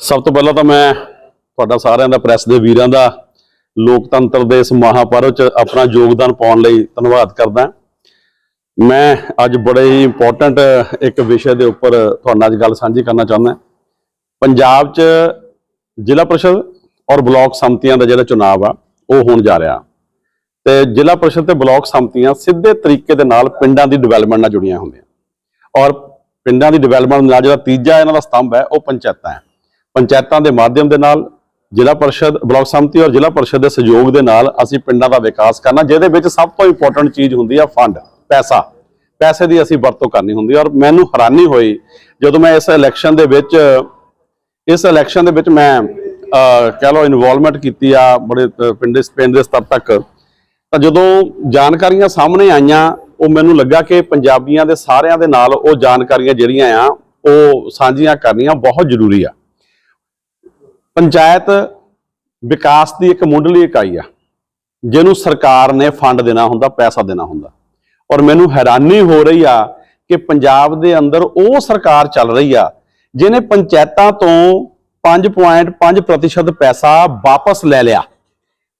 ਸਭ ਤੋਂ ਪਹਿਲਾਂ ਤਾਂ ਮੈਂ ਤੁਹਾਡਾ ਸਾਰਿਆਂ ਦਾ ਪ੍ਰੈਸ ਦੇ ਵੀਰਾਂ ਦਾ ਲੋਕਤੰਤਰ ਦੇ ਇਸ ਮਹਾਪਰਵ 'ਚ ਆਪਣਾ ਯੋਗਦਾਨ ਪਾਉਣ ਲਈ ਧੰਨਵਾਦ ਕਰਦਾ। ਮੈਂ ਅੱਜ ਬੜੇ ਹੀ ਇੰਪੋਰਟੈਂਟ ਇੱਕ ਵਿਸ਼ੇ ਦੇ ਉੱਪਰ ਤੁਹਾਡੇ ਨਾਲ ਅੱਜ ਗੱਲ ਸਾਂਝੀ ਕਰਨਾ ਚਾਹੁੰਦਾ। ਪੰਜਾਬ 'ਚ ਜ਼ਿਲ੍ਹਾ ਪ੍ਰੀਸ਼ਦ ਔਰ ਬਲਾਕ ਸੰਮਤੀਆਂ ਦਾ ਜਿਹੜਾ ਚੁਣਾਵ ਆ, ਉਹ ਹੋਣ ਜਾ ਰਿਹਾ। ਤੇ ਜ਼ਿਲ੍ਹਾ ਪ੍ਰੀਸ਼ਦ ਤੇ ਬਲਾਕ ਸੰਮਤੀਆਂ ਸਿੱਧੇ ਤਰੀਕੇ ਦੇ ਨਾਲ ਪਿੰਡਾਂ ਦੀ ਡਿਵੈਲਪਮੈਂਟ ਨਾਲ ਜੁੜੀਆਂ ਹੁੰਦੀਆਂ। ਔਰ ਪਿੰਡਾਂ ਦੀ ਡਿਵੈਲਪਮੈਂਟ ਨਾਲ ਜਿਹੜਾ ਤੀਜਾ ਇਹਨਾਂ ਦਾ ਸਤੰਭ ਹੈ, ਉਹ ਪੰਚਾਇਤਾਂ ਹੈ। ਪੰਚਾਇਤਾਂ ਦੇ ਮਾਧਿਅਮ ਦੇ ਨਾਲ ਜ਼ਿਲ੍ਹਾ ਪਰਿਸ਼ਦ ਬਲਾਕ ਸੰਮਤੀ ਔਰ ਜ਼ਿਲ੍ਹਾ ਪਰਿਸ਼ਦ ਦੇ ਸਹਿਯੋਗ ਦੇ ਨਾਲ ਅਸੀਂ ਪਿੰਡਾਂ ਦਾ ਵਿਕਾਸ ਕਰਨਾ ਜਿਹਦੇ ਵਿੱਚ ਸਭ ਤੋਂ ਇੰਪੋਰਟੈਂਟ ਚੀਜ਼ ਹੁੰਦੀ ਆ ਫੰਡ ਪੈਸਾ। ਪੈਸੇ ਦੀ ਅਸੀਂ ਵਰਤੋਂ ਕਰਨੀ ਹੁੰਦੀ ਔਰ ਮੈਨੂੰ ਹੈਰਾਨੀ ਹੋਈ ਜਦੋਂ ਮੈਂ ਇਸ ਇਲੈਕਸ਼ਨ ਦੇ ਵਿੱਚ ਇਸ ਇਲੈਕਸ਼ਨ ਦੇ ਵਿੱਚ ਮੈਂ ਅਹ, ਕਹਿ ਲਓ ਇਨਵੋਲਵਮੈਂਟ ਕੀਤੀ ਆ ਬੜੇ ਪਿੰਡ ਪਿੰਡ ਦੇ ਸਤਰ ਤੱਕ ਤਾਂ ਜਦੋਂ ਜਾਣਕਾਰੀਆਂ ਸਾਹਮਣੇ ਆਈਆਂ ਉਹ ਮੈਨੂੰ ਲੱਗਾ ਕਿ ਪੰਜਾਬੀਆਂ ਦੇ ਸਾਰਿਆਂ ਦੇ ਨਾਲ ਉਹ ਜਾਣਕਾਰੀਆਂ ਜਿਹੜੀਆਂ ਆ ਉਹ ਸਾਂਝੀਆਂ ਕਰਨੀਆਂ ਬਹੁਤ ਜ਼ਰੂਰੀ ਆ। ਪੰਚਾਇਤ ਵਿਕਾਸ ਦੀ ਇੱਕ ਮੁੱਢਲੀ ਇਕਾਈ ਆ, ਜਿਹਨੂੰ ਸਰਕਾਰ ਨੇ ਫੰਡ ਦੇਣਾ ਹੁੰਦਾ, ਪੈਸਾ ਦੇਣਾ ਹੁੰਦਾ। ਔਰ ਮੈਨੂੰ ਹੈਰਾਨੀ ਹੋ ਰਹੀ ਆ ਕਿ ਪੰਜਾਬ ਦੇ ਅੰਦਰ ਉਹ ਸਰਕਾਰ ਚੱਲ ਰਹੀ ਆ, ਜਿਹਨੇ ਪੰਚਾਇਤਾਂ ਤੋਂ 5.5% ਪੈਸਾ ਵਾਪਸ ਲੈ ਲਿਆ।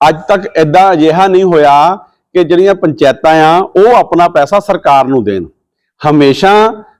ਅੱਜ ਤੱਕ ਐਦਾਂ ਅਜਿਹਾ ਨਹੀਂ ਹੋਇਆ ਕਿ ਜਿਹੜੀਆਂ ਪੰਚਾਇਤਾਂ ਆ, ਉਹ ਆਪਣਾ ਪੈਸਾ ਸਰਕਾਰ ਨੂੰ ਦੇਣ। ਹਮੇਸ਼ਾ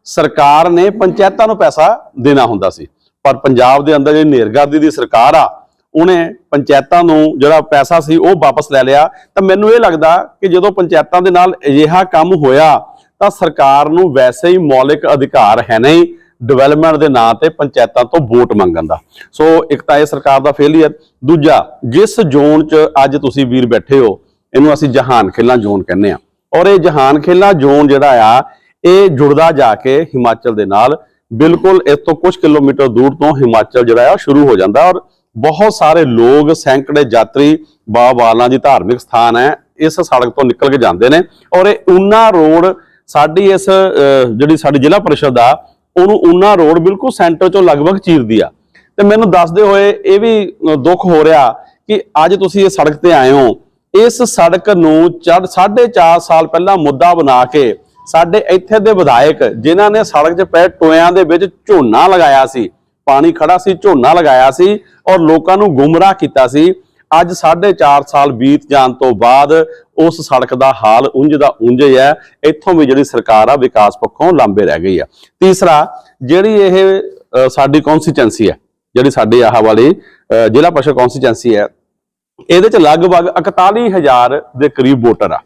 ਸਰਕਾਰ ਨੇ ਪੰਚਾਇਤਾਂ ਨੂੰ ਪੈਸਾ ਦੇਣਾ ਹੁੰਦਾ ਸੀ। ਪਰ ਪੰਜਾਬ ਦੇ ਅੰਦਰ ਜਿਹੜੀ ਨੇਰਗਾਦੀ ਦੀ ਸਰਕਾਰ ਆ, ਉਹਨੇ ਪੰਚਾਇਤਾਂ ਨੂੰ ਜਿਹੜਾ ਪੈਸਾ ਸੀ ਉਹ ਵਾਪਸ ਲੈ ਲਿਆ। ਤਾਂ ਮੈਨੂੰ ਇਹ ਲੱਗਦਾ ਕਿ ਜਦੋਂ ਪੰਚਾਇਤਾਂ ਦੇ ਨਾਲ ਅਜਿਹਾ ਕੰਮ ਹੋਇਆ, ਤਾਂ ਸਰਕਾਰ ਨੂੰ ਵੈਸੇ ਹੀ ਮੌਲਿਕ ਅਧਿਕਾਰ ਹੈ ਨਹੀਂ ਡਿਵੈਲਪਮੈਂਟ ਦੇ ਨਾਂ ਤੇ ਪੰਚਾਇਤਾਂ ਤੋਂ ਵੋਟ ਮੰਗਣ ਦਾ। ਸੋ ਇੱਕ ਤਾਂ ਇਹ ਸਰਕਾਰ ਦਾ ਫੇਲੀਅਰ ਦੂਜਾ ਜਿਸ ਜ਼ੋਨ 'ਚ ਅੱਜ ਤੁਸੀਂ ਵੀਰ ਬੈਠੇ ਹੋ, ਇਹਨੂੰ ਅਸੀਂ ਜਹਾਨ ਖੇਲਾਂ ਜ਼ੋਨ ਕਹਿੰਦੇ ਆ ਔਰ ਇਹ ਜਹਾਨ ਖੇਲਾਂ ਜ਼ੋਨ ਜਿਹੜਾ ਆ, ਇਹ ਜੁੜਦਾ ਜਾ ਕੇ ਹਿਮਾਚਲ ਦੇ ਨਾਲ ਬਿਲਕੁਲ ਇਸ ਤੋਂ ਕੁਝ ਕਿਲੋਮੀਟਰ ਦੂਰ ਤੋਂ ਹਿਮਾਚਲ ਜਿਹੜਾ ਆ ਉਹ ਸ਼ੁਰੂ ਹੋ ਜਾਂਦਾ ਔਰ ਬਹੁਤ ਸਾਰੇ ਲੋਕ ਸੈਂਕੜੇ ਯਾਤਰੀ ਬਾਬਾਲਾਂ ਦੀ ਧਾਰਮਿਕ ਸਥਾਨ ਹੈ, ਇਸ ਸੜਕ ਤੋਂ ਨਿਕਲ ਕੇ ਜਾਂਦੇ ਨੇ ਔਰ ਇਹ ਉਨਾ ਰੋਡ ਸਾਡੀ ਇਸ ਜਿਹੜੀ ਸਾਡੀ ਜ਼ਿਲ੍ਹਾ ਪਰਿਸ਼ਦ ਆ, ਉਹਨੂੰ ਉਨਾ ਰੋਡ ਬਿਲਕੁਲ ਸੈਂਟਰ ਚੋਂ ਲਗਭਗ ਚੀਰਦੀ ਆ। ਤੇ ਮੈਨੂੰ ਦੱਸਦੇ ਹੋਏ ਇਹ ਵੀ ਦੁੱਖ ਹੋ ਰਿਹਾ ਕਿ ਅੱਜ ਤੁਸੀਂ ਇਹ ਸੜਕ ਤੇ ਆਏ ਹੋ। ਇਸ ਸੜਕ ਨੂੰ ਚੜ 4.5 ਸਾਲ ਪਹਿਲਾਂ ਮੁੱਦਾ ਬਣਾ ਕੇ ਸਾਡੇ ਇੱਥੇ ਦੇ ਵਿਧਾਇਕ ਜਿਨ੍ਹਾਂ ਨੇ ਸੜਕ 'ਚ ਪਏ ਟੋਇਆਂ ਦੇ ਵਿੱਚ ਝੋਨਾ ਲਗਾਇਆ ਸੀ ਪਾਣੀ ਖੜਾ ਸੀ ਝੋਨਾ ਲਗਾਇਆ ਸੀ ਔਰ ਲੋਕਾਂ ਨੂੰ ਗੁੰਮਰਾਹ ਕੀਤਾ ਸੀ। ਅੱਜ 4.5 ਸਾਲ ਬੀਤ ਜਾਣ ਤੋਂ ਬਾਅਦ ਉਸ ਸੜਕ ਦਾ ਹਾਲ ਉਂਝ ਦਾ ਉਂਝ ਹੈ ਇੱਥੋਂ ਵੀ ਜਿਹੜੀ ਸਰਕਾਰ ਆ ਵਿਕਾਸ ਪੱਖੋਂ ਲਾਂਬੇ ਰਹਿ ਗਈ ਆ। ਤੀਸਰਾ ਜਿਹੜੀ ਇਹ ਸਾਡੀ ਕਨਸਟੀਟੈਂਸੀ ਹੈ ਜਿਹੜੀ ਸਾਡੀ ਆਹ ਵਾਲੀ ਅ, ਜ਼ਿਲ੍ਹਾ ਪਰਿਸ਼ਦ ਕਨਸਟੀਟੈਂਸੀ ਹੈ ਇਹਦੇ ਚ ਲਗਭਗ 41000 ਦੇ ਕਰੀਬ ਵੋਟਰ ਆ।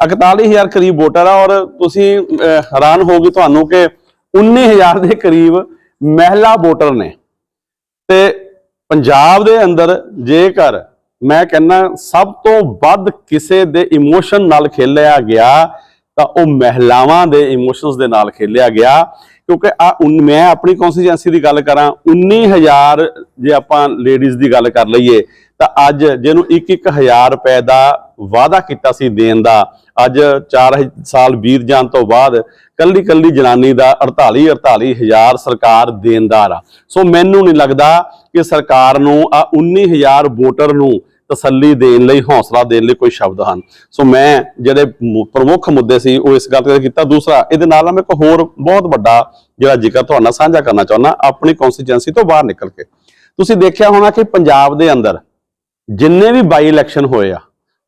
41000 ਕਰੀਬ ਵੋਟਰ ਆ ਔਰ ਤੁਸੀਂ ਅਹ, ਹੈਰਾਨ ਹੋਗੇ ਤੁਹਾਨੂੰ ਕਿ 19000 ਦੇ ਕਰੀਬ ਮਹਿਲਾ ਵੋਟਰ ਨੇ। ਤੇ ਪੰਜਾਬ ਦੇ ਅੰਦਰ ਜੇਕਰ ਮੈਂ ਕਹਿੰਨਾ ਸਭ ਤੋਂ ਵੱਧ ਕਿਸੇ ਦੇ ਇਮੋਸ਼ਨ ਨਾਲ ਖੇਲਿਆ ਗਿਆ ਤਾਂ ਉਹ ਮਹਿਲਾਵਾਂ ਦੇ ਇਮੋਸ਼ਨਸ ਦੇ ਨਾਲ ਖੇਲਿਆ ਗਿਆ। ਕਿਉਂਕਿ ਆ ਮੈਂ ਆਪਣੀ ਕਨਸਟੀਟੈਂਸੀ ਦੀ ਗੱਲ ਕਰਾਂ 19000 ਜੇ ਆਪਾਂ ਲੇਡੀਜ਼ ਦੀ ਗੱਲ ਕਰ ਲਈਏ ਤਾਂ ਅੱਜ ਜਿਹਨੂੰ 1-1000 ਰੁਪਏ ਦਾ ਵਾਅਦਾ ਕੀਤਾ ਸੀ ਦੇਣ ਦਾ, ਅੱਜ 4 ਸਾਲ ਬੀਤ ਜਾਣ ਤੋਂ ਬਾਅਦ ਕੱਲੀ ਕੱਲੀ ਜਨਾਨੀ ਦਾ 48 48000 ਸਰਕਾਰ ਦੇਣਦਾਰ ਆ। ਸੋ ਮੈਨੂੰ ਨਹੀਂ ਲੱਗਦਾ ਕਿ ਸਰਕਾਰ ਨੂੰ ਆ 19000 ਵੋਟਰ ਨੂੰ ਤਸੱਲੀ ਦੇਣ ਲਈ, ਹੌਸਲਾ ਦੇਣ ਲਈ ਕੋਈ ਸ਼ਬਦ ਹਨ। ਸੋ ਮੈਂ ਜਿਹੜੇ ਪ੍ਰਮੁੱਖ ਮੁੱਦੇ ਸੀ ਉਹ ਇਸ ਗੱਲ ਤੇ ਕੀਤਾ। ਦੂਸਰਾ, ਇਹਦੇ ਨਾਲ ਮੈਂ ਇੱਕ ਹੋਰ ਬਹੁਤ ਵੱਡਾ ਜਿਹੜਾ ਜ਼ਿਕਰ ਤੁਹਾਡਾ ਸਾਂਝਾ ਕਰਨਾ ਚਾਹੁੰਦਾ, ਆਪਣੀ ਕਨਸਟੀਟੈਂਸੀ ਤੋਂ ਬਾਹਰ ਨਿਕਲ ਕੇ। ਤੁਸੀਂ ਦੇਖਿਆ ਹੋਣਾ ਕਿ ਪੰਜਾਬ ਦੇ ਅੰਦਰ ਜਿੰਨੇ ਵੀ ਬਾਈ ਇਲੈਕਸ਼ਨ ਹੋਏ ਆ,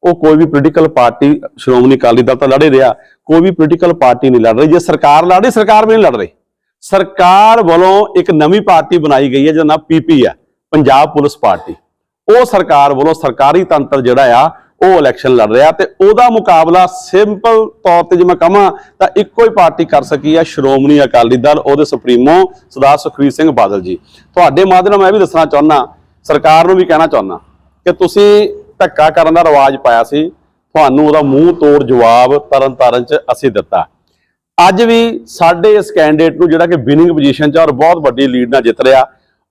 ਉਹ ਕੋਈ ਵੀ ਪੋਲੀਟੀਕਲ ਪਾਰਟੀ ਸ਼੍ਰੋਮਣੀ ਅਕਾਲੀ ਦਲ ਤਾਂ ਲੜੇ ਰਿਹਾ, ਕੋਈ ਵੀ ਪੋਲੀਟੀਕਲ ਪਾਰਟੀ ਨਹੀਂ ਲੜ ਰਹੀ, ਜੇ ਸਰਕਾਰ ਲੜ ਰਹੀ, ਸਰਕਾਰ ਵੀ ਨਹੀਂ ਲੜ ਰਹੀ। ਸਰਕਾਰ ਵੱਲੋਂ ਇੱਕ ਨਵੀਂ ਪਾਰਟੀ ਬਣਾਈ ਗਈ ਹੈ, ਜਿਹਦਾ ਨਾਮ ਪੀਪੀ ਹੈ, ਪੰਜਾਬ ਪੁਲਿਸ ਪਾਰਟੀ। ਉਹ ਸਰਕਾਰ ਵੱਲੋਂ ਸਰਕਾਰੀ ਤੰਤਰ ਜਿਹੜਾ ਆ, ਉਹ ਇਲੈਕਸ਼ਨ ਲੜ ਰਿਹਾ ਤੇ ਉਹਦਾ ਮੁਕਾਬਲਾ ਸਿੰਪਲ ਤੌਰ ਤੇ ਜੇ ਮੈਂ ਕਹਾਂ, ਤਾਂ ਇੱਕੋ ਹੀ ਪਾਰਟੀ ਕਰ ਸਕੀ ਆ ਸ਼੍ਰੋਮਣੀ ਅਕਾਲੀ ਦਲ, ਉਹਦੇ ਸੁਪਰੀਮੋ ਸਰਦਾਰ ਸੁਖਬੀਰ ਸਿੰਘ ਬਾਦਲ ਜੀ। ਤੁਹਾਡੇ ਮਾਧਿਅਮ ਨਾਲ ਮੈਂ ਵੀ ਦੱਸਣਾ ਚਾਹੁੰਦਾ ਸਰਕਾਰ ਨੂੰ ਵੀ ਕਹਿਣਾ ਚਾਹੁੰਦਾ ਕਿ ਤੁਸੀਂ ਧੱਕਾ ਕਰਨ ਦਾ ਰਿਵਾਜ ਪਾਇਆ ਸੀ, ਤੁਹਾਨੂੰ ਉਹਦਾ ਮੂੰਹ ਤੋੜ ਜਵਾਬ ਤਰਨ ਤਾਰਨ ਚ ਅਸੀਂ ਦਿੱਤਾ। ਅੱਜ ਵੀ ਸਾਡੇ ਇਸ ਕੈਂਡੀਡੇਟ ਨੂੰ ਜਿਹੜਾ ਕਿ ਵਿਨਿੰਗ ਪੋਜੀਸ਼ਨ 'ਚ ਔਰ ਬਹੁਤ ਵੱਡੀ ਲੀਡ ਨਾਲ ਜਿੱਤ ਰਿਹਾ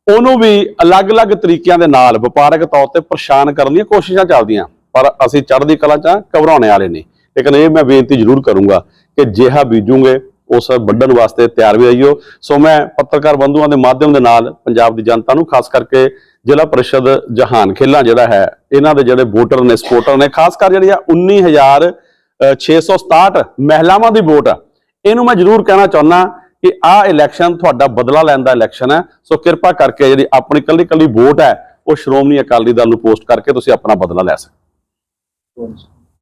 ਉਹਨੂੰ ਵੀ ਅਲੱਗ-ਅਲੱਗ ਤਰੀਕਿਆਂ ਦੇ ਨਾਲ ਵਪਾਰਕ ਤੌਰ ਤੇ ਪਰੇਸ਼ਾਨ ਕਰਨ ਦੀਆਂ ਕੋਸ਼ਿਸ਼ਾਂ ਚੱਲਦੀਆਂ, ਪਰ ਅਸੀਂ ਚੜ੍ਹਦੀ ਕਲਾ 'ਚ ਘਬਰਾਉਣੇ ਵਾਲੇ ਨਹੀਂ। ਲੇਕਿਨ ਇਹ ਮੈਂ ਬੇਨਤੀ ਜ਼ਰੂਰ ਕਰੂੰਗਾ ਕਿ ਜਿਹਾ ਬੀਜੂਗੇ, ਉਸ ਵੱਢਣ ਵਾਸਤੇ ਤਿਆਰ ਵੀ ਆਈਓ ਸੋ ਮੈਂ ਪੱਤਰਕਾਰ ਬੰਧੂਆਂ ਦੇ ਮਾਧਿਅਮ ਦੇ ਨਾਲ ਪੰਜਾਬ ਦੀ ਜਨਤਾ ਨੂੰ, ਖਾਸ ਕਰਕੇ ਜ਼ਿਲ੍ਹਾ ਪ੍ਰੀਸ਼ਦ ਜਹਾਨ ਖੇਲਾਂ ਜਿਹੜਾ ਹੈ, ਇਹਨਾਂ ਦੇ ਜਿਹੜੇ ਵੋਟਰ ਨੇ, ਸਪੋਰਟਰ ਨੇ, ਖਾਸ ਕਰ ਜਿਹੜੀ ਆ 19667 ਮਹਿਲਾਵਾਂ ਦੀ ਵੋਟ ਆ। ਇਹਨੂੰ ਮੈਂ ਜ਼ਰੂਰ ਕਹਿਣਾ ਚਾਹੁੰਦਾ ਕਿ ਆਹ ਇਲੈਕਸ਼ਨ ਤੁਹਾਡਾ ਬਦਲਾ ਲੈਣ ਦਾ ਇਲੈਕਸ਼ਨ ਹੈ। ਸੋ ਕਿਰਪਾ ਕਰਕੇ ਜਿਹੜੀ ਆਪਣੀ ਕੱਲੀ ਕੱਲੀ ਵੋਟ ਹੈ, ਉਹ ਸ਼੍ਰੋਮਣੀ ਅਕਾਲੀ ਦਲ ਨੂੰ ਪੋਸਟ ਕਰਕੇ ਤੁਸੀਂ ਆਪਣਾ ਬਦਲਾ ਲੈ ਸਕਦੇ ਹਾਂਜੀ।